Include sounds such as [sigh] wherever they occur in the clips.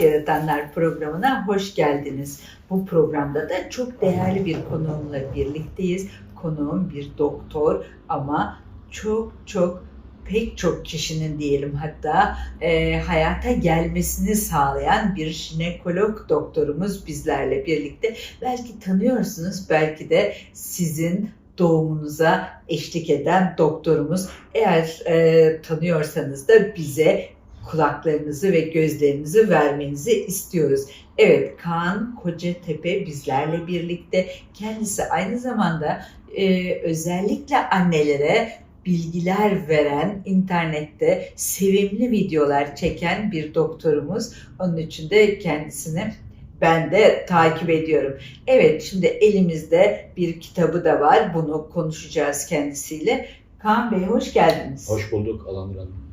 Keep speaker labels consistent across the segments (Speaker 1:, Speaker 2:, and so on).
Speaker 1: Yaratanlar programına hoş geldiniz. Bu programda da çok değerli bir konuğumla birlikteyiz. Konuğum bir doktor ama çok çok pek çok kişinin diyelim hatta e, hayata gelmesini sağlayan bir jinekolog doktorumuz bizlerle birlikte. Belki tanıyorsunuz, belki de sizin doğumunuza eşlik eden doktorumuz. Eğer e, tanıyorsanız da bize kulaklarınızı ve gözlerinizi vermenizi istiyoruz. Evet Kaan Kocatepe bizlerle birlikte. Kendisi aynı zamanda e, özellikle annelere bilgiler veren, internette sevimli videolar çeken bir doktorumuz. Onun için de kendisini ben de takip ediyorum. Evet şimdi elimizde bir kitabı da var. Bunu konuşacağız kendisiyle. Kaan Bey hoş geldiniz.
Speaker 2: Hoş bulduk Alanur Hanım.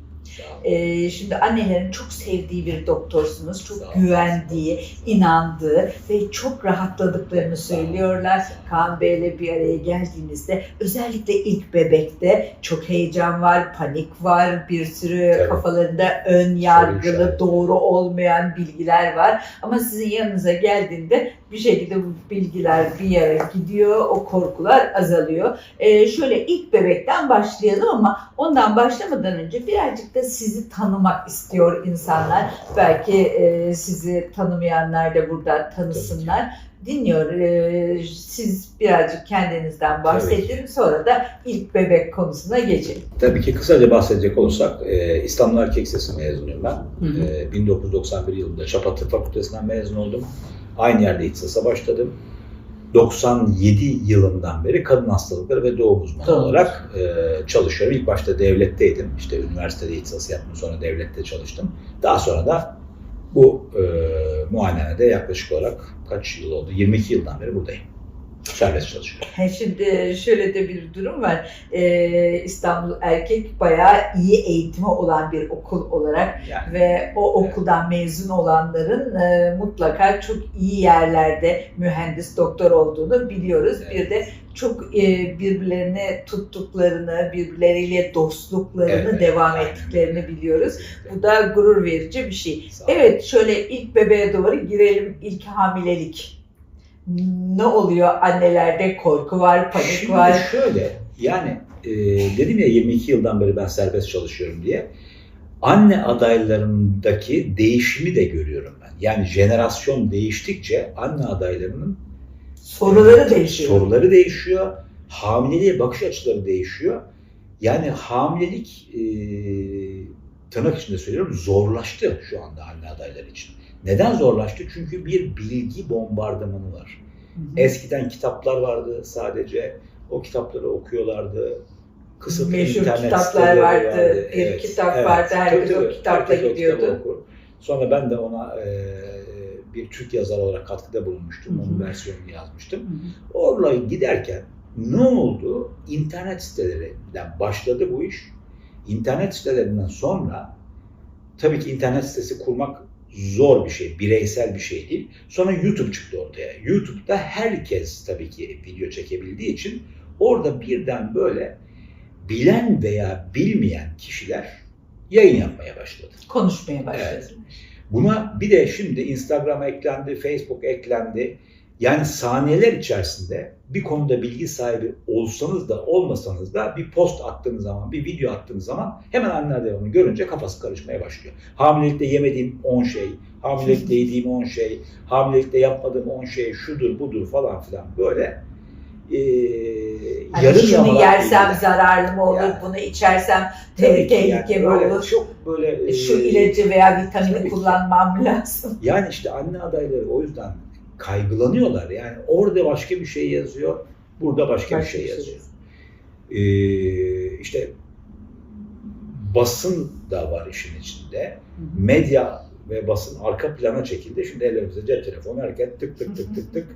Speaker 1: Ee, şimdi annelerin çok sevdiği bir doktorsunuz. Çok güvendiği, inandığı ve çok rahatladıklarını söylüyorlar. Kaan Bey'le bir araya geldiğimizde özellikle ilk bebekte çok heyecan var, panik var, bir sürü
Speaker 2: Tabii.
Speaker 1: kafalarında ön yargılı, doğru olmayan bilgiler var. Ama sizin yanınıza geldiğinde bir şekilde bu bilgiler bir yere gidiyor, o korkular azalıyor. Ee, şöyle ilk bebekten başlayalım ama ondan başlamadan önce birazcık da sizi tanımak istiyor insanlar. Belki e, sizi tanımayanlar da burada tanısınlar. Dinliyor. Ee, siz birazcık kendinizden bahsedin. Sonra da ilk bebek konusuna geçelim.
Speaker 2: Tabii ki kısaca bahsedecek olursak e, İstanbul Erkek Lisesi mezunuyum ben.
Speaker 1: Hı hı.
Speaker 2: E, 1991 yılında Çapa Tıp Fakültesinden mezun oldum. Aynı yerde İhtisas'a başladım. 97 yılından beri kadın hastalıkları ve doğum uzmanı
Speaker 1: Doğru.
Speaker 2: olarak e, çalışıyorum. İlk başta devletteydim. İşte üniversitede ihtisas yaptım. Sonra devlette çalıştım. Daha sonra da bu e, muayenehanede yaklaşık olarak kaç yıl oldu? 22 yıldan beri buradayım. Serbest çalışıyorum.
Speaker 1: Şimdi şöyle de bir durum var. Ee, İstanbul Erkek bayağı iyi eğitimi olan bir okul olarak
Speaker 2: Yani
Speaker 1: ve o okuldan mezun olanların e, mutlaka çok iyi yerlerde mühendis doktor olduğunu biliyoruz. Bir
Speaker 2: Evet.
Speaker 1: de çok e, birbirlerini tuttuklarını, birbirleriyle dostluklarını
Speaker 2: Evet,
Speaker 1: devam
Speaker 2: aynen
Speaker 1: ettiklerini biliyoruz. Bu da gurur verici bir şey. Evet şöyle ilk bebeğe doğru girelim. İlk hamilelik. Ne oluyor? Annelerde korku var, panik
Speaker 2: Şimdi
Speaker 1: var.
Speaker 2: şöyle yani e, dedim ya 22 yıldan beri ben serbest çalışıyorum diye. Anne adaylarındaki değişimi de görüyorum ben. Yani jenerasyon değiştikçe anne adaylarının
Speaker 1: Soruları değişiyor.
Speaker 2: soruları değişiyor. Hamileliğe bakış açıları değişiyor. Yani hamilelik e, tırnak içinde söylüyorum zorlaştı şu anda anne adayları için. Neden zorlaştı? Çünkü bir bilgi bombardımanı var.
Speaker 1: Hı hı.
Speaker 2: Eskiden kitaplar vardı sadece. O kitapları okuyorlardı. Kısıtlı
Speaker 1: Meşhur
Speaker 2: internet
Speaker 1: kitaplar
Speaker 2: siteleri
Speaker 1: vardı. Bir kitap vardı, herkes o kitapla
Speaker 2: Herkes o
Speaker 1: gidiyordu.
Speaker 2: kitabı okur. Sonra ben de ona e, bir Türk yazar olarak katkıda bulunmuştum.
Speaker 1: Hı hı.
Speaker 2: Onun versiyonunu yazmıştım.
Speaker 1: Hı hı.
Speaker 2: Orla giderken ne oldu? İnternet sitelerinden başladı bu iş. İnternet sitelerinden sonra tabii ki internet sitesi kurmak zor bir şey, bireysel bir şey değil. Sonra YouTube çıktı ortaya. YouTube'da herkes tabii ki video çekebildiği için orada birden böyle bilen veya bilmeyen kişiler yayın yapmaya başladı.
Speaker 1: Konuşmaya başladı.
Speaker 2: Evet. Buna bir de şimdi Instagram eklendi, Facebook eklendi. Yani saniyeler içerisinde bir konuda bilgi sahibi olsanız da olmasanız da bir post attığınız zaman, bir video attığınız zaman hemen anne adayı onu görünce kafası karışmaya başlıyor. Hamilelikte yemediğim 10 şey, hamilelikte [laughs] yediğim 10 şey, hamilelikte yapmadığım 10 şey, şudur budur falan filan böyle e,
Speaker 1: Hani
Speaker 2: yarım
Speaker 1: şunu yersem
Speaker 2: bilgiler.
Speaker 1: zararlı mı olur,
Speaker 2: Yani.
Speaker 1: bunu içersem tehlike mi olur,
Speaker 2: Çok böyle e,
Speaker 1: şu ilacı veya vitamini
Speaker 2: tabii
Speaker 1: kullanmam lazım.
Speaker 2: Yani işte anne adayları o yüzden kaygılanıyorlar. Yani orada başka bir şey yazıyor, burada başka,
Speaker 1: Başka
Speaker 2: bir
Speaker 1: bir
Speaker 2: şey
Speaker 1: şey
Speaker 2: yazıyor. Ee, işte basın da var işin içinde. Medya ve basın arka plana çekildi. Şimdi ellerimizde cep telefonu hareket tık tık tık tık tık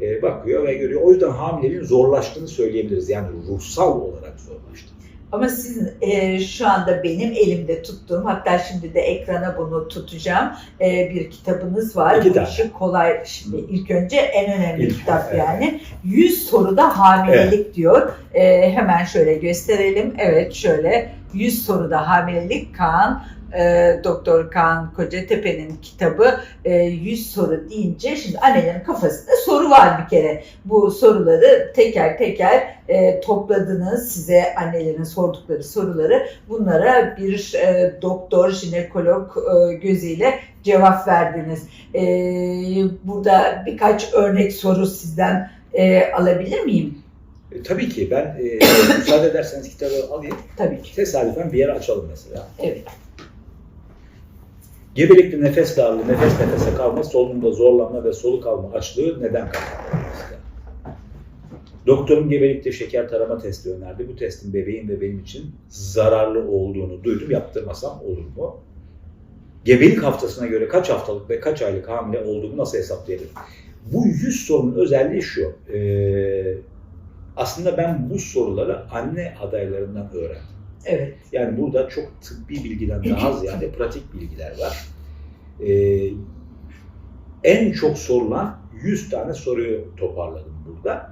Speaker 2: e, bakıyor ve görüyor. O yüzden hamileliğin zorlaştığını söyleyebiliriz. Yani ruhsal olarak zorlaştı.
Speaker 1: Ama sizin e, şu anda benim elimde tuttuğum, hatta şimdi de ekrana bunu tutacağım e, bir kitabınız var.
Speaker 2: İki
Speaker 1: Bu
Speaker 2: tane.
Speaker 1: işi kolay. Şimdi ilk önce en önemli
Speaker 2: İlk,
Speaker 1: kitap
Speaker 2: evet.
Speaker 1: yani. 100 soruda hamilelik diyor. E, hemen şöyle gösterelim. Evet şöyle 100 soruda hamilelik Kaan e, Doktor Kaan Kocatepe'nin kitabı e, 100 soru deyince şimdi annelerin kafasında soru var bir kere. Bu soruları teker teker e, topladınız size annelerin sordukları soruları bunlara bir e, doktor, jinekolog e, gözüyle cevap verdiniz. E, burada birkaç örnek soru sizden e, alabilir miyim?
Speaker 2: E, tabii ki ben e, müsaade ederseniz kitabı alayım.
Speaker 1: Tabii ki.
Speaker 2: Tesadüfen bir yer açalım mesela.
Speaker 1: Evet.
Speaker 2: Gebelikte nefes darlığı, nefes nefese kalma, solunumda zorlanma ve soluk alma açlığı neden kaynaklanır? Doktorum gebelikte şeker tarama testi önerdi. Bu testin bebeğim ve benim için zararlı olduğunu duydum. Yaptırmasam olur mu? Gebelik haftasına göre kaç haftalık ve kaç aylık hamile olduğumu nasıl hesaplayabilirim? Bu 100 sorunun özelliği şu. Ee, aslında ben bu soruları anne adaylarından öğrendim.
Speaker 1: Evet.
Speaker 2: Yani burada çok tıbbi bilgiden daha ziyade pratik bilgiler var. Ee, en çok sorulan 100 tane soruyu toparladım burada.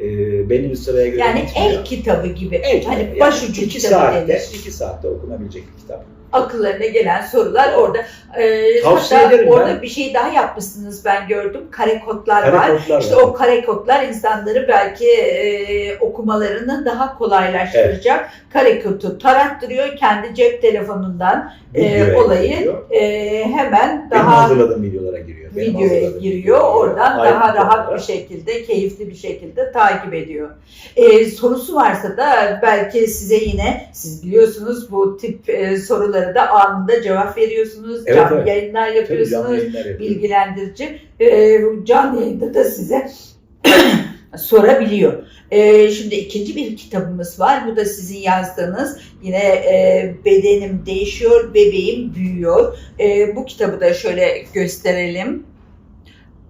Speaker 2: Ee, benim sıraya göre
Speaker 1: Yani el kitabı gibi.
Speaker 2: El
Speaker 1: hani
Speaker 2: kitabı.
Speaker 1: başucu
Speaker 2: iki
Speaker 1: kitabı
Speaker 2: saatte,
Speaker 1: denir.
Speaker 2: iki saatte okunabilecek bir kitap.
Speaker 1: Akıllarına gelen sorular orada.
Speaker 2: Tavsiye
Speaker 1: hatta
Speaker 2: ederim
Speaker 1: orada
Speaker 2: ben.
Speaker 1: bir şey daha yapmışsınız ben gördüm. Kare kodlar var.
Speaker 2: Kare kodlar
Speaker 1: İşte
Speaker 2: var.
Speaker 1: o kare kodlar insanları belki e, okumalarını daha kolaylaştıracak. Kare kodu tarattırıyor. Kendi cep telefonundan e,
Speaker 2: Videoya
Speaker 1: olayı
Speaker 2: giriyor.
Speaker 1: e, hemen
Speaker 2: Benim
Speaker 1: daha
Speaker 2: hazırladığım videolara giriyor. Benim
Speaker 1: videoya
Speaker 2: hazırladığım
Speaker 1: giriyor.
Speaker 2: videolara
Speaker 1: Oradan
Speaker 2: Ayrıntı
Speaker 1: daha rahat bir şekilde, keyifli bir şekilde takip ediyor. Ee, sorusu varsa da belki size yine, siz biliyorsunuz bu tip e, soruları da anında cevap veriyorsunuz.
Speaker 2: Evet,
Speaker 1: canlı
Speaker 2: evet.
Speaker 1: yayınlar
Speaker 2: Tabii
Speaker 1: yapıyorsunuz.
Speaker 2: canlı yayınlar
Speaker 1: bilgilendirici. Ee, canlı yayında da size [coughs] sorabiliyor. Ee, şimdi ikinci bir kitabımız var. Bu da sizin yazdığınız. Yine e, bedenim değişiyor, bebeğim büyüyor. Ee, bu kitabı da şöyle gösterelim.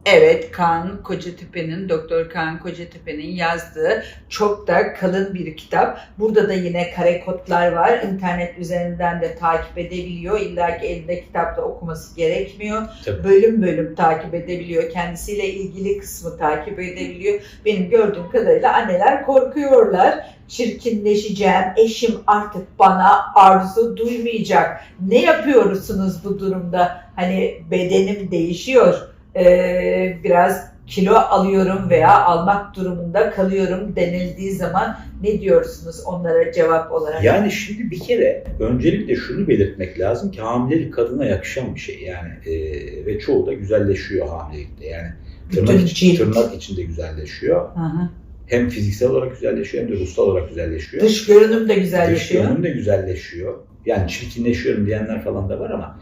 Speaker 1: Evet, Kaan Kocatepe'nin, Doktor Kaan Kocatepe'nin yazdığı çok da kalın bir kitap. Burada da yine kare kodlar var. İnternet üzerinden de takip edebiliyor. İlla ki elinde kitapta okuması gerekmiyor.
Speaker 2: Tabii.
Speaker 1: Bölüm bölüm takip edebiliyor. Kendisiyle ilgili kısmı takip edebiliyor. Benim gördüğüm kadarıyla anneler korkuyorlar. Çirkinleşeceğim, eşim artık bana arzu duymayacak. Ne yapıyorsunuz bu durumda? Hani bedenim değişiyor. Ee, biraz kilo alıyorum veya almak durumunda kalıyorum denildiği zaman ne diyorsunuz onlara cevap olarak?
Speaker 2: Yani şimdi bir kere öncelikle şunu belirtmek lazım ki hamilelik kadına yakışan bir şey yani e, ve çoğu da güzelleşiyor hamilelikte yani tırnak, için, tırnak içinde güzelleşiyor.
Speaker 1: Hı.
Speaker 2: Hem fiziksel olarak güzelleşiyor hem de ruhsal olarak güzelleşiyor.
Speaker 1: Dış görünüm de
Speaker 2: Dış
Speaker 1: güzelleşiyor.
Speaker 2: görünüm de güzelleşiyor. Yani çirkinleşiyorum diyenler falan da var ama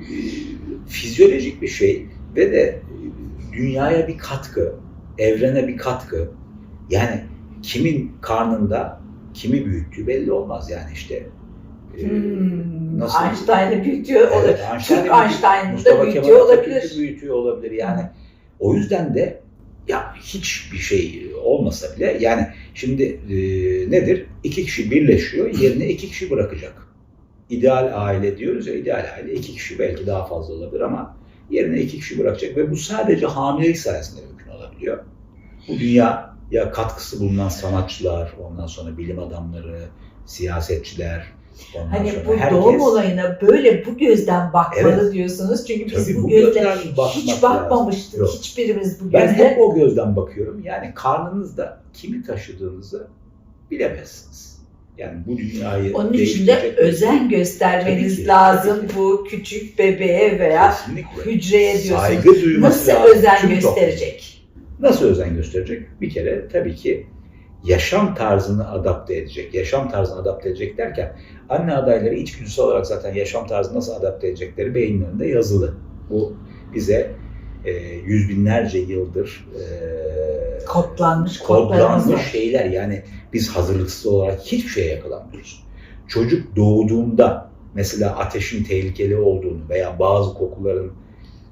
Speaker 2: e, fizyolojik bir şey ve de e, dünyaya bir katkı, evrene bir katkı. Yani kimin karnında kimi büyüttüğü belli olmaz yani işte. e,
Speaker 1: Hmm,
Speaker 2: nasıl-
Speaker 1: Einstein'ı büyütüyor. O da
Speaker 2: Evet, Einstein'ı
Speaker 1: Türk
Speaker 2: büyütüyor,
Speaker 1: büyütüyor olabilir.
Speaker 2: Büyütüyor olabilir yani. O yüzden de ya hiçbir şey olmasa bile yani şimdi e, nedir? İki kişi birleşiyor, yerine iki kişi bırakacak. İdeal aile diyoruz ya, ideal aile iki kişi belki daha fazla olabilir ama yerine iki kişi bırakacak ve bu sadece hamilelik sayesinde mümkün olabiliyor. Bu dünya ya katkısı bulunan sanatçılar, ondan sonra bilim adamları, siyasetçiler, ondan
Speaker 1: Hani bu
Speaker 2: herkes.
Speaker 1: doğum olayına böyle bu gözden bakmalı
Speaker 2: Evet.
Speaker 1: diyorsunuz. Çünkü biz
Speaker 2: Tabii
Speaker 1: bu,
Speaker 2: bu gözden
Speaker 1: hiç bakmamıştık.
Speaker 2: Yok.
Speaker 1: Hiçbirimiz bu
Speaker 2: Ben
Speaker 1: gözle.
Speaker 2: hep o gözden bakıyorum. Yani karnınızda kimi taşıdığınızı bilemezsiniz. Yani bu dünyayı
Speaker 1: Onun için de
Speaker 2: bir-
Speaker 1: özen göstermeniz
Speaker 2: ki,
Speaker 1: lazım
Speaker 2: ki.
Speaker 1: bu küçük bebeğe veya
Speaker 2: Kesinlikle.
Speaker 1: hücreye diyorsunuz.
Speaker 2: Saygı duyması
Speaker 1: Nasıl
Speaker 2: lazım.
Speaker 1: özen
Speaker 2: toplum.
Speaker 1: gösterecek?
Speaker 2: Nasıl özen gösterecek? Bir kere tabii ki yaşam tarzını adapte edecek. Yaşam tarzını adapte edecek derken anne adayları içgüdüsel olarak zaten yaşam tarzını nasıl adapte edecekleri beyinlerinde yazılı. Bu bize e, yüz binlerce yıldır e,
Speaker 1: Kodlanmış
Speaker 2: kodlanmış şeyler yani biz hazırlıksız olarak hiçbir şeye yakalanmıyoruz. Çocuk doğduğunda mesela ateşin tehlikeli olduğunu veya bazı kokuların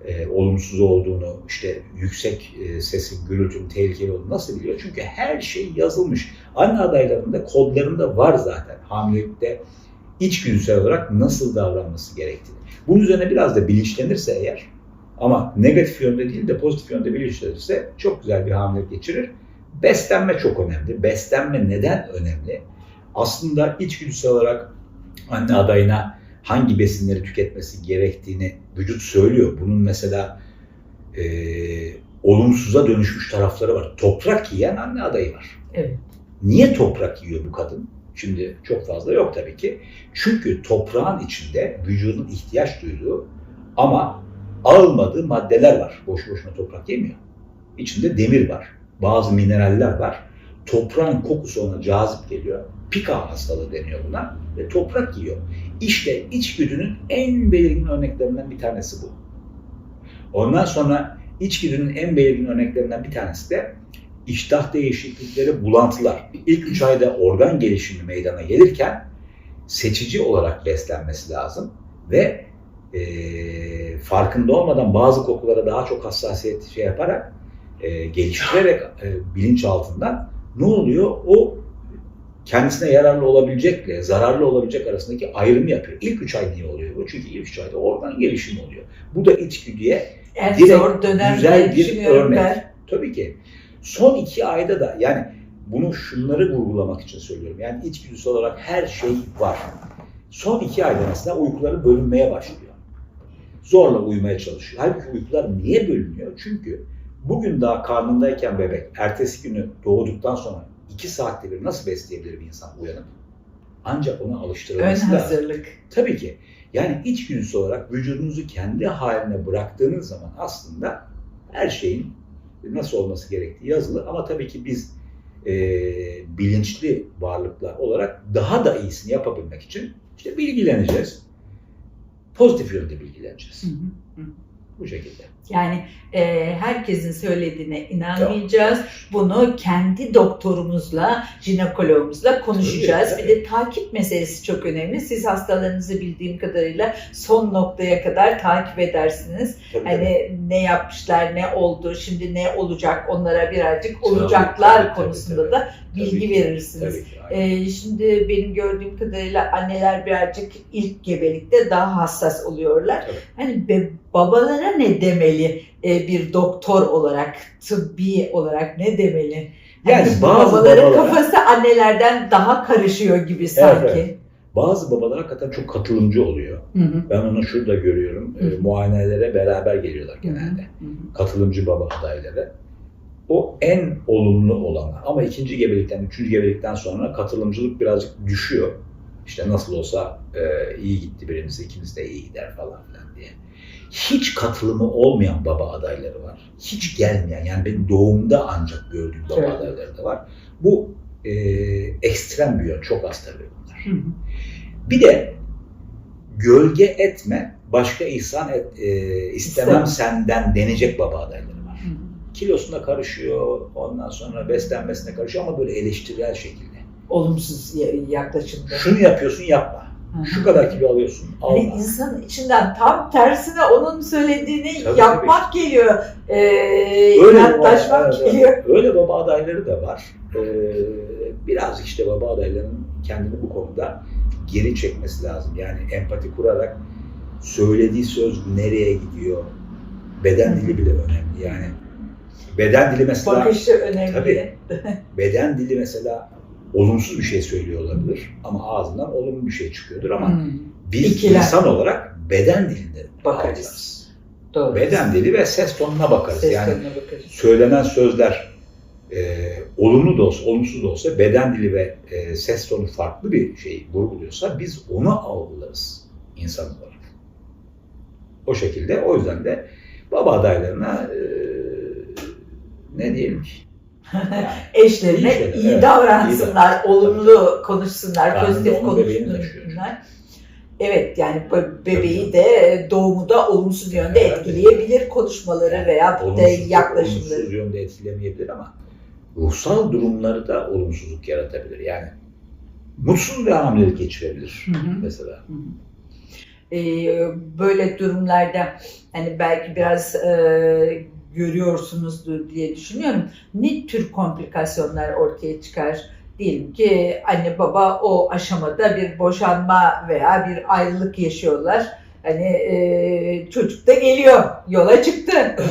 Speaker 2: e, olumsuz olduğunu, işte yüksek e, sesin, gürültünün tehlikeli olduğunu nasıl biliyor? Çünkü her şey yazılmış. Anne adaylarında kodlarında var zaten hamilelikte içgüdüsel olarak nasıl davranması gerektiğini. Bunun üzerine biraz da bilinçlenirse eğer ama negatif yönde değil de pozitif yönde bilinçlenirse çok güzel bir hamilelik geçirir. Beslenme çok önemli. Beslenme neden önemli? Aslında içgüdüsel olarak anne adayına hangi besinleri tüketmesi gerektiğini vücut söylüyor. Bunun mesela e, olumsuza dönüşmüş tarafları var. Toprak yiyen anne adayı var.
Speaker 1: Evet.
Speaker 2: Niye toprak yiyor bu kadın? Şimdi çok fazla yok tabii ki. Çünkü toprağın içinde vücudun ihtiyaç duyduğu ama almadığı maddeler var. Boş boşuna toprak yemiyor. İçinde demir var. Bazı mineraller var. Toprağın kokusu ona cazip geliyor. Pika hastalığı deniyor buna ve toprak yiyor. İşte içgüdünün en belirgin örneklerinden bir tanesi bu. Ondan sonra içgüdünün en belirgin örneklerinden bir tanesi de iştah değişiklikleri, bulantılar. İlk üç ayda organ gelişimi meydana gelirken seçici olarak beslenmesi lazım ve e, farkında olmadan bazı kokulara daha çok hassasiyet şey yaparak e, geliştirerek e, bilinç altından ne oluyor? O kendisine yararlı olabilecekle zararlı olabilecek arasındaki ayrımı yapıyor. İlk üç ay niye oluyor bu? Çünkü ilk üç ayda organ gelişimi oluyor. Bu da içgüdüye
Speaker 1: En
Speaker 2: Direkt
Speaker 1: zor dönem
Speaker 2: güzel bir örnek.
Speaker 1: ben.
Speaker 2: Tabii ki. Son iki ayda da yani bunu şunları vurgulamak için söylüyorum. Yani içgüdüsel olarak her şey var. Son iki ayda mesela uykuları bölünmeye başlıyor. Zorla uyumaya çalışıyor. Halbuki uykular niye bölünüyor? Çünkü bugün daha karnındayken bebek, ertesi günü doğduktan sonra iki saatte bir nasıl besleyebilir bir insan uyanıp? Ancak ona
Speaker 1: Ön
Speaker 2: alıştırılması lazım.
Speaker 1: hazırlık.
Speaker 2: Tabii ki. Yani içgüdüsü olarak vücudunuzu kendi haline bıraktığınız zaman aslında her şeyin nasıl olması gerektiği yazılı. Ama tabii ki biz e, bilinçli varlıklar olarak daha da iyisini yapabilmek için işte bilgileneceğiz. Pozitif yönde bilgileneceğiz.
Speaker 1: Hı hı.
Speaker 2: Bu şekilde.
Speaker 1: Yani e, herkesin söylediğine inanmayacağız. Bunu kendi doktorumuzla, jinekologumuzla konuşacağız.
Speaker 2: Tabii,
Speaker 1: Bir de takip meselesi çok önemli. Siz hastalarınızı bildiğim kadarıyla son noktaya kadar takip edersiniz.
Speaker 2: Tabii, tabii.
Speaker 1: Hani ne yapmışlar, ne oldu, şimdi ne olacak onlara birazcık
Speaker 2: Tabii,
Speaker 1: olacaklar
Speaker 2: tabii, tabii,
Speaker 1: konusunda
Speaker 2: tabii.
Speaker 1: da bilgi
Speaker 2: Tabii
Speaker 1: verirsiniz.
Speaker 2: Tabii ki.
Speaker 1: Ee, şimdi benim gördüğüm kadarıyla anneler birazcık ilk gebelikte daha hassas oluyorlar.
Speaker 2: Tabii.
Speaker 1: Hani be- babalara ne demeli e, bir doktor olarak, tıbbi olarak ne demeli?
Speaker 2: Yani
Speaker 1: Hani
Speaker 2: bazı
Speaker 1: babaların
Speaker 2: babalara-
Speaker 1: kafası annelerden daha karışıyor gibi sanki.
Speaker 2: evet. Bazı babalar hakikaten çok katılımcı oluyor.
Speaker 1: Hı hı.
Speaker 2: Ben onu şurada görüyorum.
Speaker 1: Hı
Speaker 2: E,
Speaker 1: hı.
Speaker 2: muayenelere beraber geliyorlar genelde.
Speaker 1: Hı hı.
Speaker 2: katılımcı baba adayları. O en olumlu olanı. Ama ikinci gebelikten, üçüncü gebelikten sonra katılımcılık birazcık düşüyor. İşte nasıl olsa e, iyi gitti birimiz, ikimiz de iyi gider falan filan diye. Hiç katılımı olmayan baba adayları var. Hiç gelmeyen, yani benim doğumda ancak gördüğüm baba
Speaker 1: Evet.
Speaker 2: adayları da var. Bu e, ekstrem bir yön, çok az tabii bunlar.
Speaker 1: Hı hı.
Speaker 2: Bir de gölge etme, başka ihsan et, e, istemem
Speaker 1: İstemem.
Speaker 2: senden denecek baba adayları var.
Speaker 1: Hı hı.
Speaker 2: Kilosuna karışıyor, ondan sonra beslenmesine karışıyor ama böyle eleştirel şekilde.
Speaker 1: Olumsuz ya- yaklaşımda.
Speaker 2: Şunu yapıyorsun yapma. Şu kadar kilo alıyorsun alma.
Speaker 1: insanın içinden tam tersine onun söylediğini
Speaker 2: Tabii,
Speaker 1: yapmak geliyor. Ee,
Speaker 2: Öyle
Speaker 1: inatlaşmak
Speaker 2: baba-
Speaker 1: geliyor.
Speaker 2: Öyle baba adayları da var. Ee, biraz işte baba adaylarının kendini bu konuda geri çekmesi lazım. Yani empati kurarak söylediği söz nereye gidiyor? Beden dili bile önemli. Yani beden dili mesela
Speaker 1: Bakışı önemli.
Speaker 2: Tabii. [laughs] beden dili mesela olumsuz bir şey söylüyor olabilir ama ağzından olumlu bir şey çıkıyordur ama
Speaker 1: Hmm,
Speaker 2: biz
Speaker 1: İkilem.
Speaker 2: insan olarak beden dilinde
Speaker 1: Bakarız.
Speaker 2: algılarız.
Speaker 1: Doğru.
Speaker 2: Beden dili ve ses tonuna bakarız.
Speaker 1: Ses
Speaker 2: yani
Speaker 1: tonuna bakarız.
Speaker 2: söylenen sözler e, olumlu da olsa, olumsuz da olsa beden dili ve e, ses tonu farklı bir şey vurguluyorsa biz onu algılarız insan olarak. O şekilde o yüzden de baba adaylarına e, ne diyelim ki? Yani,
Speaker 1: Eşlerine
Speaker 2: İyi
Speaker 1: iyi,
Speaker 2: evet.
Speaker 1: davransınlar, olumlu konuşsunlar,
Speaker 2: Karnında
Speaker 1: pozitif konuşsunlar. Evet yani be- bebeği de doğumu da olumsuz yönde
Speaker 2: Evet.
Speaker 1: etkileyebilir konuşmaları veya
Speaker 2: olumsuz,
Speaker 1: yaklaşımları.
Speaker 2: olumsuz yönde etkilemeyebilir ama ruhsal durumları da olumsuzluk yaratabilir. Yani mutsuz bir hamilelik geçirebilir
Speaker 1: Hı hı.
Speaker 2: mesela.
Speaker 1: Ee, böyle durumlarda hani belki biraz e, görüyorsunuzdur diye düşünüyorum. Ne tür komplikasyonlar ortaya çıkar? Diyelim ki anne baba o aşamada bir boşanma veya bir ayrılık yaşıyorlar. Hani e, çocuk da geliyor, yola çıktı. [laughs]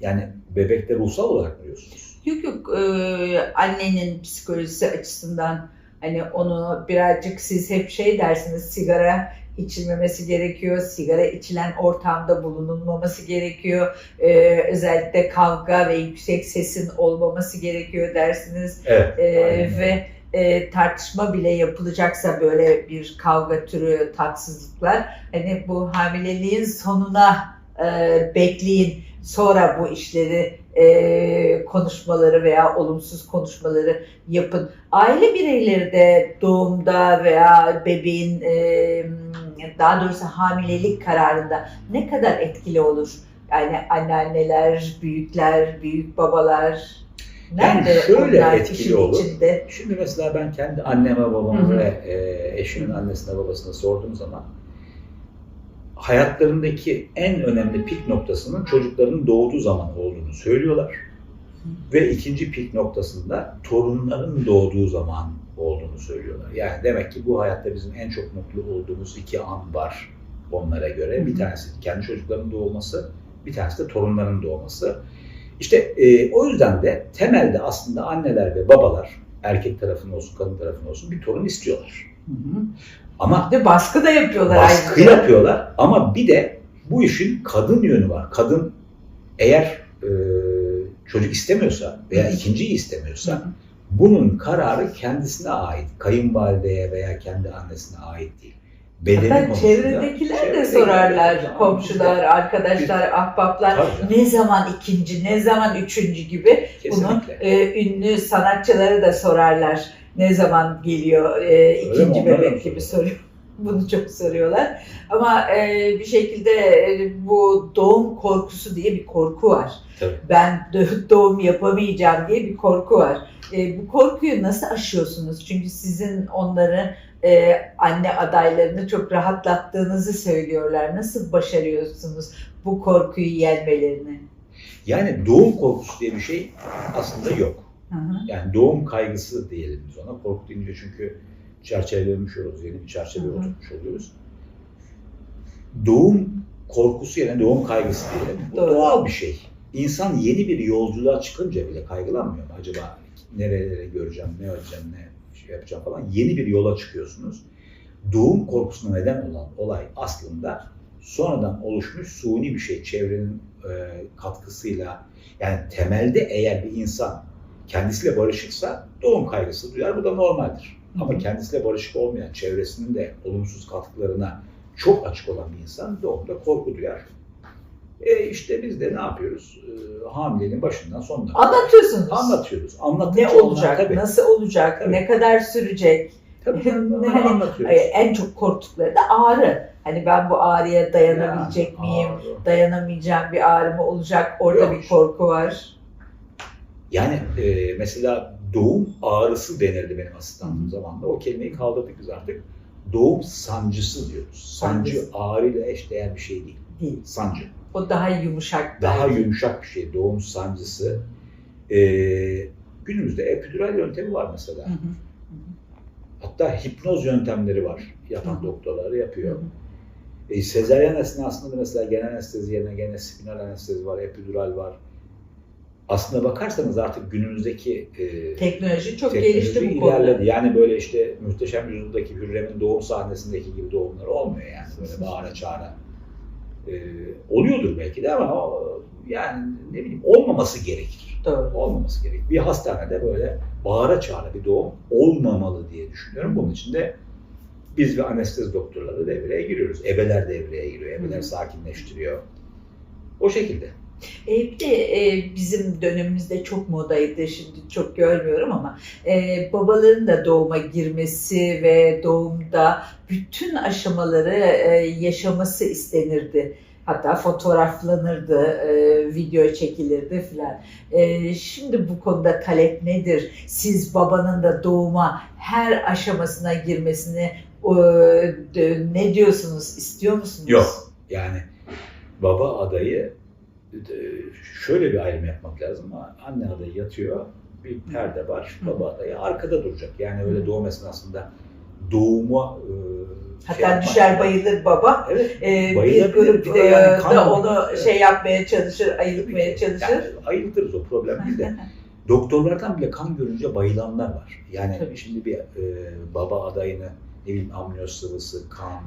Speaker 2: Yani bebekte ruhsal olarak mı diyorsunuz?
Speaker 1: Yok yok e, annenin psikolojisi açısından hani onu birazcık siz hep şey dersiniz sigara içilmemesi gerekiyor. Sigara içilen ortamda bulunulmaması gerekiyor. Ee, özellikle kavga ve yüksek sesin olmaması gerekiyor dersiniz.
Speaker 2: Evet.
Speaker 1: Ee,
Speaker 2: aynen.
Speaker 1: ve e, tartışma bile yapılacaksa böyle bir kavga türü tatsızlıklar hani bu hamileliğin sonuna e, bekleyin sonra bu işleri e, konuşmaları veya olumsuz konuşmaları yapın. Aile bireyleri de doğumda veya bebeğin e, daha doğrusu hamilelik kararında ne kadar etkili olur? Yani anneanneler, büyükler, büyük babalar nerede
Speaker 2: Yani şöyle etkili olur.
Speaker 1: içinde?
Speaker 2: Şimdi mesela ben kendi anneme, babama ve e, eşimin annesine, babasına sorduğum zaman hayatlarındaki en önemli pik noktasının çocukların doğduğu zaman olduğunu söylüyorlar. Ve ikinci pik noktasında torunların doğduğu zaman olduğunu söylüyorlar. Yani demek ki bu hayatta bizim en çok mutlu olduğumuz iki an var onlara göre.
Speaker 1: Hı
Speaker 2: Bir
Speaker 1: hı.
Speaker 2: tanesi kendi çocukların doğması, bir tanesi de torunların doğması. İşte e, o yüzden de temelde aslında anneler ve babalar erkek tarafın olsun kadın tarafın olsun bir torun istiyorlar.
Speaker 1: Hı hı.
Speaker 2: Ama
Speaker 1: de baskı da yapıyorlar
Speaker 2: baskı
Speaker 1: aynı
Speaker 2: yapıyorlar ama bir de bu işin kadın yönü var. Kadın eğer e, çocuk istemiyorsa veya ikinciyi istemiyorsa bunun kararı kendisine ait. Kayınvalideye veya kendi annesine ait değil. Bedeni
Speaker 1: Hatta çevredekiler de sorarlar,
Speaker 2: tamam.
Speaker 1: komşular, arkadaşlar, ahbaplar
Speaker 2: Tabii
Speaker 1: ne zaman ikinci, ne zaman üçüncü gibi bunu
Speaker 2: kesinlikle.
Speaker 1: e, ünlü sanatçıları da sorarlar. Ne zaman geliyor e, ikinci bebek gibi soruyor. Bunu çok soruyorlar. Ama e, bir şekilde e, bu doğum korkusu diye bir korku var.
Speaker 2: Tabii.
Speaker 1: Ben doğum yapamayacağım diye bir korku var. E, bu korkuyu nasıl aşıyorsunuz? Çünkü sizin onları e, anne adaylarını çok rahatlattığınızı söylüyorlar. Nasıl başarıyorsunuz bu korkuyu yenmelerini?
Speaker 2: Yani doğum korkusu diye bir şey aslında yok.
Speaker 1: Hı hı.
Speaker 2: Yani doğum kaygısı diyelim biz ona. Korku deyince çünkü çerçevelemiş oluyoruz, yeni bir çerçeve oturtmuş oluyoruz. Doğum korkusu yerine doğum kaygısı diyelim. Bu
Speaker 1: Doğru.
Speaker 2: doğal bir şey. İnsan yeni bir yolculuğa çıkınca bile kaygılanmıyor mu? Acaba nerelere göreceğim, ne öleceğim, ne şey yapacağım falan. Yeni bir yola çıkıyorsunuz. Doğum korkusuna neden olan olay aslında sonradan oluşmuş suni bir şey. Çevrenin e, katkısıyla yani temelde eğer bir insan kendisiyle barışıksa doğum kaygısı duyar. Bu da normaldir. Ama kendisiyle barışık olmayan, çevresinin de olumsuz katkılarına çok açık olan bir insan doğumda korku duyar. E işte biz de ne yapıyoruz? E, hamileliğin başından sonuna kadar
Speaker 1: Anlatıyorsunuz.
Speaker 2: anlatıyoruz. Anlatınca
Speaker 1: Ne
Speaker 2: onlar
Speaker 1: olacak,
Speaker 2: tabii,
Speaker 1: nasıl olacak,
Speaker 2: Tabii.
Speaker 1: ne kadar sürecek?
Speaker 2: tabii, [laughs]
Speaker 1: hani,
Speaker 2: anlatıyoruz.
Speaker 1: En çok korktukları da ağrı. Hani ben bu ağrıya dayanabilecek
Speaker 2: Yani,
Speaker 1: miyim?
Speaker 2: ağrı.
Speaker 1: Dayanamayacağım bir ağrı mı olacak? Orada
Speaker 2: Yok.
Speaker 1: bir korku var.
Speaker 2: Yani e, mesela doğum ağrısı denirdi benim asistanlığım zamanında. O kelimeyi kaldırdık biz artık. Doğum sancısı diyoruz. Sancı
Speaker 1: Sancısı.
Speaker 2: ağrıyla eşdeğer bir şey değil.
Speaker 1: Değil.
Speaker 2: Sancı.
Speaker 1: O daha yumuşak.
Speaker 2: Daha
Speaker 1: belki.
Speaker 2: yumuşak bir şey. Doğum sancısı. E, günümüzde epidural yöntemi var mesela.
Speaker 1: Hı hı.
Speaker 2: Hatta hipnoz yöntemleri var. Yapan
Speaker 1: Hı
Speaker 2: doktorları yapıyor. E, sezaryen esnasında da mesela genel anestezi yerine gene spinal anestezi var, epidural var. Aslında bakarsanız artık günümüzdeki e,
Speaker 1: Teknoloji çok
Speaker 2: teknoloji
Speaker 1: gelişti bu konuda.
Speaker 2: ilerledi. Yani böyle işte Muhteşem Yüzyıl'daki Hürrem'in doğum sahnesindeki gibi doğumlar olmuyor yani. Böyle bağıra çağıra. E, oluyordur belki de ama o, yani ne bileyim olmaması gerekir.
Speaker 1: Doğru.
Speaker 2: Olmaması gerekir. Bir hastanede böyle bağıra çağıra bir doğum olmamalı diye düşünüyorum. Bunun için de biz ve anestezi doktorları devreye giriyoruz. Ebeler devreye giriyor. Ebeler
Speaker 1: Hı.
Speaker 2: sakinleştiriyor. O şekilde.
Speaker 1: E, bir de e, bizim dönemimizde çok modaydı. Şimdi çok görmüyorum ama e, babaların da doğuma girmesi ve doğumda bütün aşamaları e, yaşaması istenirdi. Hatta fotoğraflanırdı, e, video çekilirdi filan. E, şimdi bu konuda talep nedir? Siz babanın da doğuma her aşamasına girmesini e, ne diyorsunuz? İstiyor musunuz?
Speaker 2: Yok. Yani baba adayı şöyle bir ayrım yapmak lazım. Anne adayı yatıyor bir perde var baba adayı arkada duracak. Yani öyle doğum esnasında doğuma e,
Speaker 1: Hatta
Speaker 2: şey yapmak-
Speaker 1: düşer bayılır baba.
Speaker 2: evet
Speaker 1: Ee, bir grup
Speaker 2: de yani
Speaker 1: e,
Speaker 2: kan-
Speaker 1: da onu
Speaker 2: Evet.
Speaker 1: şey yapmaya çalışır, ayıltmaya çalışır.
Speaker 2: yani ayıltırız o problem değil de. [laughs] Doktorlardan bile kan görünce bayılanlar var. Yani
Speaker 1: Tabii.
Speaker 2: şimdi bir e, baba adayını ne bileyim amniyoz sıvısı kan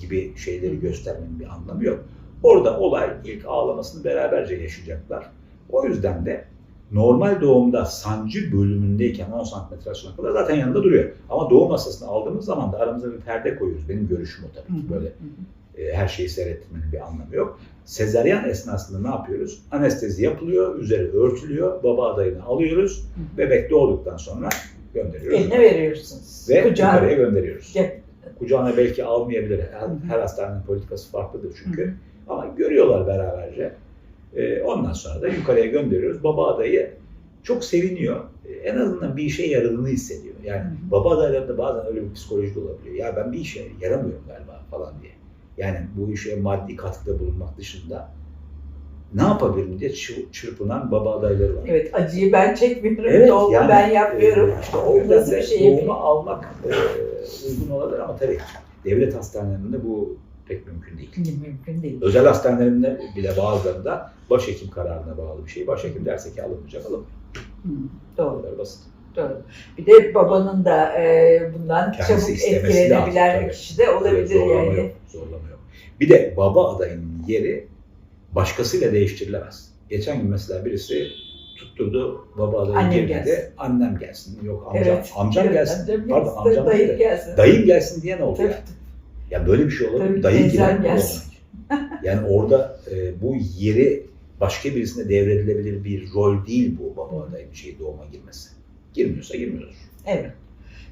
Speaker 2: gibi şeyleri göstermenin bir anlamı yok. Orada olay ilk ağlamasını beraberce yaşayacaklar. O yüzden de normal doğumda sancı bölümündeyken 10 santimetre aşağına kadar zaten yanında duruyor. Ama doğum masasına aldığımız zaman da aramıza bir perde koyuyoruz. Benim görüşüm o tabii ki. Böyle e, her şeyi seyretmenin bir anlamı yok. Sezaryen esnasında ne yapıyoruz? Anestezi yapılıyor, üzeri örtülüyor, baba adayını alıyoruz,
Speaker 1: Hı.
Speaker 2: bebek doğduktan sonra gönderiyoruz.
Speaker 1: Eline veriyorsunuz.
Speaker 2: Ve
Speaker 1: Kucağına.
Speaker 2: yukarıya gönderiyoruz. Kucağına belki almayabilir. Her, her hastanenin politikası farklıdır çünkü.
Speaker 1: Hı.
Speaker 2: Ama görüyorlar beraberce. E, ondan sonra da yukarıya gönderiyoruz. Baba adayı çok seviniyor. E, en azından bir işe yaradığını hissediyor. Yani
Speaker 1: Hı hı.
Speaker 2: baba adaylarında bazen öyle bir psikoloji de olabiliyor. Ya ben bir işe yaramıyorum galiba falan diye. Yani bu işe maddi katkıda bulunmak dışında ne yapabilirim diye çı- çırpınan baba adayları var.
Speaker 1: Evet acıyı ben çekmiyorum.
Speaker 2: Evet,
Speaker 1: doğumu
Speaker 2: yani,
Speaker 1: ben yapıyorum.
Speaker 2: e, işte o yüzden
Speaker 1: bir şey
Speaker 2: doğumu almak e, uygun olabilir ama tabii devlet hastanelerinde bu pek mümkün değil.
Speaker 1: Mümkün değil.
Speaker 2: Özel hastanelerinde bile bazılarında başhekim kararına bağlı bir şey. Başhekim derse ki alınmayacak alınmayacak.
Speaker 1: Hı, Doğru.
Speaker 2: kadar basit.
Speaker 1: Doğru. Bir de babanın da e, bundan
Speaker 2: Kendisi
Speaker 1: çabuk etkilenebilen
Speaker 2: lazım,
Speaker 1: bir kişi de olabilir
Speaker 2: Evet, zorlama
Speaker 1: yani.
Speaker 2: Yok, zorlama yok. Bir de baba adayının yeri başkasıyla değiştirilemez. Geçen gün mesela birisi tutturdu baba adayı
Speaker 1: Annem
Speaker 2: girmedi. Annem gelsin. Yok amcam.
Speaker 1: Evet.
Speaker 2: Amcam
Speaker 1: Evet,
Speaker 2: gelsin.
Speaker 1: amcam
Speaker 2: Pardon amcam
Speaker 1: dayım gelsin.
Speaker 2: Dayım gelsin diye ne oldu
Speaker 1: Tabii.
Speaker 2: ya? Ya böyle bir şey olabilir mi? Dayı
Speaker 1: gelsin.
Speaker 2: olmak? Yani orada e, bu yeri başka birisine devredilebilir bir rol değil bu baba adayın şey doğuma girmesi. Girmiyorsa girmiyordur.
Speaker 1: Evet.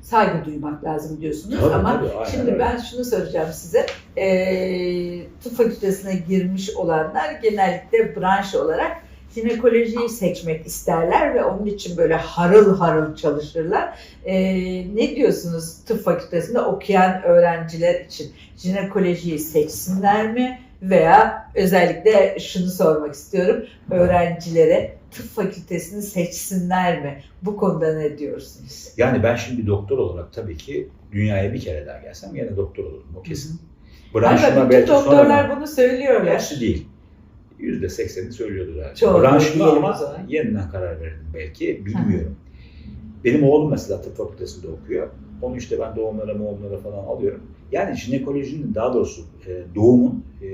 Speaker 1: Saygı duymak lazım diyorsunuz
Speaker 2: Tabii,
Speaker 1: ama
Speaker 2: tabii, aynen
Speaker 1: şimdi
Speaker 2: öyle.
Speaker 1: ben şunu soracağım size. Ee, tıp fakültesine girmiş olanlar genellikle branş olarak jinekolojiyi seçmek isterler ve onun için böyle harıl harıl çalışırlar. Ee, ne diyorsunuz tıp fakültesinde okuyan öğrenciler için jinekolojiyi seçsinler mi? Veya özellikle şunu sormak istiyorum. Öğrencilere tıp fakültesini seçsinler mi? Bu konuda ne diyorsunuz?
Speaker 2: Yani ben şimdi doktor olarak tabii ki dünyaya bir kere daha gelsem yine doktor olurum. O kesin. Branşıma
Speaker 1: bütün
Speaker 2: belki
Speaker 1: doktorlar
Speaker 2: sonra
Speaker 1: bunu söylüyorlar.
Speaker 2: hepsi değil. Yüzde sekseni söylüyordur herhalde.
Speaker 1: Çoğu
Speaker 2: Branşıma
Speaker 1: diyelim o
Speaker 2: ama
Speaker 1: zaman.
Speaker 2: yeniden karar verdim belki. Bilmiyorum. Benim oğlum mesela tıp fakültesinde okuyor. Onu işte ben doğumlara doğumlara falan alıyorum. Yani jinekolojinin daha doğrusu e, doğumun e,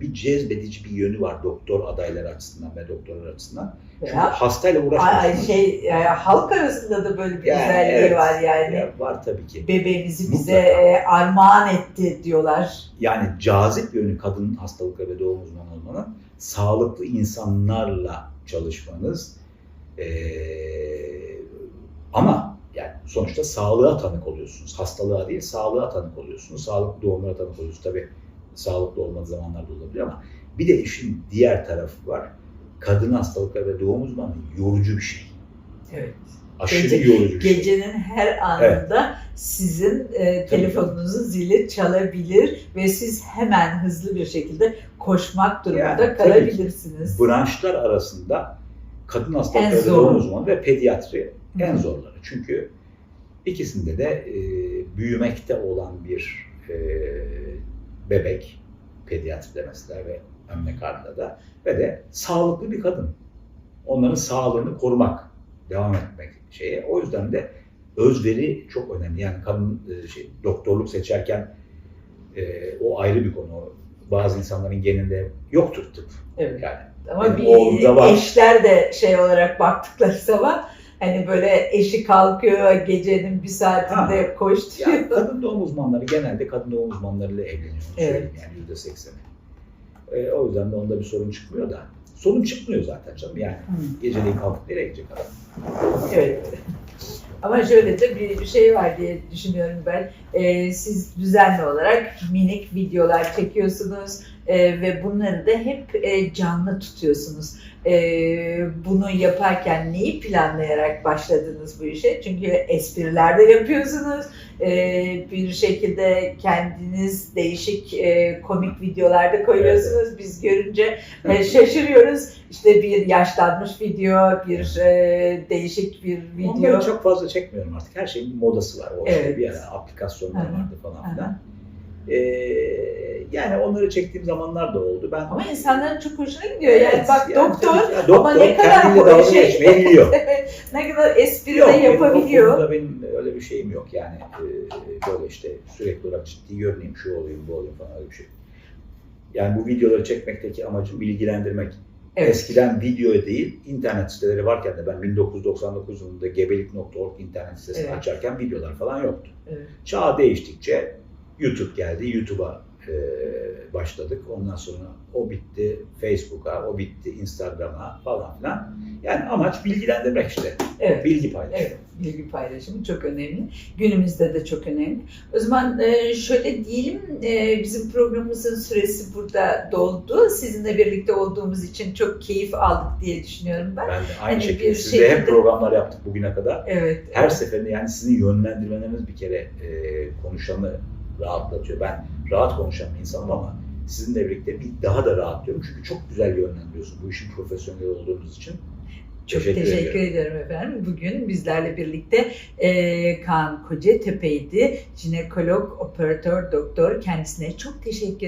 Speaker 2: bir cezbedici bir yönü var doktor adayları açısından ve doktorlar açısından. Çünkü
Speaker 1: Veya
Speaker 2: hastayla
Speaker 1: ay,
Speaker 2: uğraşmıyorsunuz.
Speaker 1: şey yani halk arasında da böyle bir
Speaker 2: Yani
Speaker 1: güzelliği
Speaker 2: evet.
Speaker 1: var yani.
Speaker 2: Ya var tabii ki.
Speaker 1: Bebeğimizi bize e, armağan etti diyorlar.
Speaker 2: Yani cazip yönü kadın hastalıkları ve doğum uzmanı olmanın sağlıklı insanlarla çalışmanız. Ee, ama yani sonuçta sağlığa tanık oluyorsunuz. Hastalığa değil, sağlığa tanık oluyorsunuz. Sağlıklı doğumlara tanık oluyorsunuz. Tabii sağlıklı olmadığı zamanlarda olabilir ama bir de işin diğer tarafı var. Kadın hastalıkları ve doğum uzmanı yorucu bir şey.
Speaker 1: Evet.
Speaker 2: Aşırı
Speaker 1: Gece-
Speaker 2: yorucu bir şey.
Speaker 1: Gecenin her anında sizin e, telefonunuzun zili çalabilir ve siz hemen hızlı bir şekilde koşmak durumunda
Speaker 2: Yani
Speaker 1: kalabilirsiniz.
Speaker 2: branşlar arasında kadın hastalıkları ve doğum uzmanı ve pediatri en zorları. Çünkü ikisinde de e, büyümekte olan bir e, bebek pediatride mesela ve anne karnında da ve de sağlıklı bir kadın. Onların sağlığını korumak, devam etmek şeye. O yüzden de özveri çok önemli. Yani kadın e, şey, doktorluk seçerken e, o ayrı bir konu. Bazı insanların geninde yoktur tıp.
Speaker 1: Evet.
Speaker 2: Yani
Speaker 1: Ama
Speaker 2: var.
Speaker 1: bir eşler de şey olarak baktıkları zaman hani böyle eşi kalkıyor gecenin bir saatinde
Speaker 2: Ha.
Speaker 1: koş
Speaker 2: Ya
Speaker 1: diyor.
Speaker 2: kadın doğum uzmanları genelde kadın doğum uzmanlarıyla evleniyor.
Speaker 1: Evet.
Speaker 2: Yani yüzde sekseni. E, o yüzden de onda bir sorun çıkmıyor da. Sorun çıkmıyor zaten canım yani.
Speaker 1: Hı.
Speaker 2: Geceliğin kalkıp nereye gidecek adam?
Speaker 1: Evet. Ama şöyle de bir, bir şey var diye düşünüyorum ben. Ee, siz düzenli olarak minik videolar çekiyorsunuz ee, ve bunları da hep e, canlı tutuyorsunuz. Ee, bunu yaparken neyi planlayarak başladınız bu işe? Çünkü espriler de yapıyorsunuz. Ee, bir şekilde kendiniz değişik e, komik videolarda koyuyorsunuz. Biz görünce e, şaşırıyoruz. İşte bir yaşlanmış video, bir e, değişik bir video.
Speaker 2: Onları çok fazla çekmiyorum artık. Her şeyin bir modası var. O
Speaker 1: Evet.
Speaker 2: işte bir ara aplikasyonlar vardı falan filan. Ee, yani onları çektiğim zamanlar da oldu. Ben
Speaker 1: Ama insanların çok hoşuna gidiyor. Yani
Speaker 2: Evet,
Speaker 1: bak
Speaker 2: yani
Speaker 1: doktor
Speaker 2: ki, ya doktor
Speaker 1: ne kadar şey-
Speaker 2: biliyor. [laughs]
Speaker 1: ne kadar espri
Speaker 2: Yok,
Speaker 1: de
Speaker 2: benim
Speaker 1: yapabiliyor.
Speaker 2: konuda benim öyle bir şeyim yok. Yani e, böyle işte sürekli olarak ciddi görüneyim, şu olayım, bu olayım falan öyle bir şey. Yani bu videoları çekmekteki amacım bilgilendirmek.
Speaker 1: Evet.
Speaker 2: Eskiden video değil, internet siteleri varken de ben 1999 yılında gebelik.org internet sitesini
Speaker 1: Evet.
Speaker 2: açarken videolar falan yoktu.
Speaker 1: Evet.
Speaker 2: Çağ değiştikçe YouTube geldi, YouTube'a e, başladık. Ondan sonra o bitti, Facebook'a, o bitti, Instagram'a falan filan. Yani amaç bilgilendirmek işte,
Speaker 1: Evet.
Speaker 2: bilgi paylaşmak.
Speaker 1: Evet, bilgi paylaşımı çok önemli. Günümüzde de çok önemli. O zaman e, şöyle diyelim, e, bizim programımızın süresi burada doldu. Sizinle birlikte olduğumuz için çok keyif aldık diye düşünüyorum ben.
Speaker 2: Ben de aynı
Speaker 1: Hani
Speaker 2: şekilde sizle
Speaker 1: şekilde-
Speaker 2: hep programlar yaptık bugüne kadar.
Speaker 1: Evet.
Speaker 2: Her seferinde yani sizin yönlendirmeleriniz bir kere e, konuşanı rahatlatıyor. Ben rahat konuşan bir insanım ama sizinle birlikte bir daha da rahatlıyorum. Çünkü çok güzel yönlendiriyorsun bu işin profesyonel olduğunuz için.
Speaker 1: Çok
Speaker 2: Teşekkür
Speaker 1: teşekkür,
Speaker 2: ediyorum.
Speaker 1: ederim efendim. Bugün bizlerle birlikte e, Kaan Kocatepe'ydi. Jinekolog, operatör, doktor. Kendisine çok teşekkür